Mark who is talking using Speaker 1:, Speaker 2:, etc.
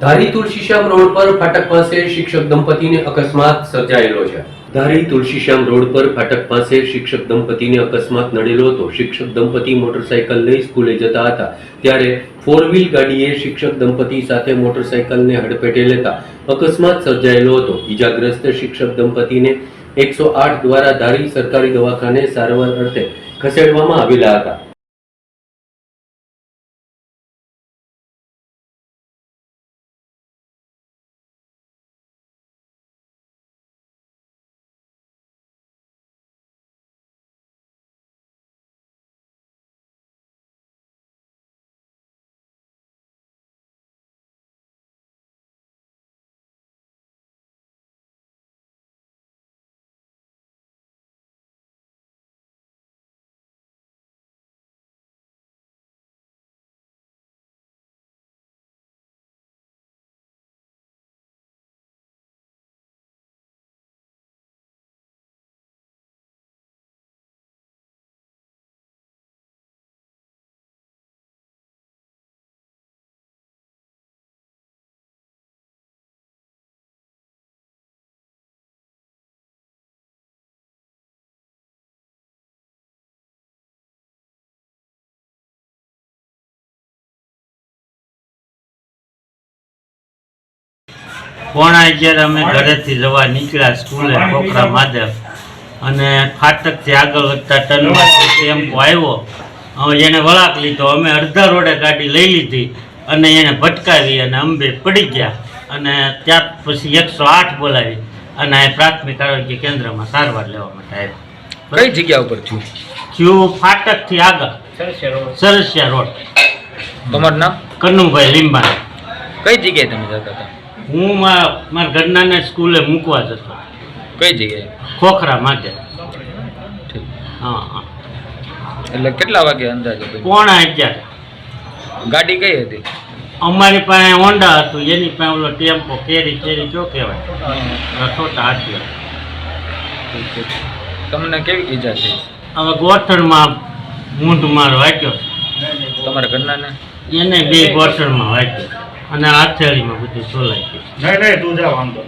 Speaker 1: ધારી Tulsishyam road પર ફાટક પાસે શિક્ષક દંપતીને અકસ્માત સર્જાયેલો છે. ધારી તુલસીશ્યામ રોડ પર ફાટક પાસે શિક્ષક દંપતીને અકસ્માત નડેલો હતો. શિક્ષક દંપતી મોટરસાયકલ લઈ સ્કૂલે જતા હતા. ત્યારે ફોર વ્હીલ ગાડીએ શિક્ષક દંપતી સાથે મોટરસાયકલને હડપેટે લેતા અકસ્માત સર્જાયેલો હતો. ઈજાગ્રસ્ત શિક્ષક દંપતીને એકસો આઠ દ્વારા ધારી સરકારી દવાખાને સારવાર અર્થે ખસેડવામાં આવેલા હતા.
Speaker 2: પોણા અગિયાર અમે ઘરેથી જવા નીકળ્યા સ્કૂલે છોકરા માધવ અને ફાટકથી આગળ વધતા ટર્નમાંથી ટેમ્પો આવ્યો એને વળાક લીધો. અમે અડધા રોડે ગાડી લઈ લીધી અને એને ભટકાવી અને અંબે પડી ગયા અને ત્યાર પછી એકસો આઠ બોલાવી અને આ પ્રાથમિક આરોગ્ય કેન્દ્રમાં સારવાર લેવા માટે આવ્યો.
Speaker 3: કઈ જગ્યા ઉપર થયું?
Speaker 2: થયું ફાટકથી આગળ. સરસિયા રોડ.
Speaker 3: તમારું નામ?
Speaker 2: કનુભાઈ લીંબા
Speaker 3: કઈ જગ્યાએ તમે જતા હતા?
Speaker 2: હું મારા ઘરનાને સ્કૂલે મૂકવા જતો.
Speaker 3: કઈ જગ્યાએ?
Speaker 2: ખોખરા માટે. હા હા.
Speaker 3: એટલે કેટલા વાગે અંદાજે?
Speaker 2: પોણા અગિયાર.
Speaker 3: ગાડી કઈ હતી?
Speaker 2: અમારી પાસે હોન્ડા હતું એની પાસે ઓલો ટેમ્પો કેરી કેરી જો કહેવાય. રસોટા હાથીઓ
Speaker 3: તમને કેવી ઈજા થઈ?
Speaker 2: હવે ગોઠણમાં મૂંઢ મારો વાગ્યો.
Speaker 3: તમારા ઘરના
Speaker 2: એને બે ગોઠણમાં વાગ્યો. અને હાથેળીમાં બધું સોલાઈ ગયું.
Speaker 4: નહીં નહીં તું જા વાંધો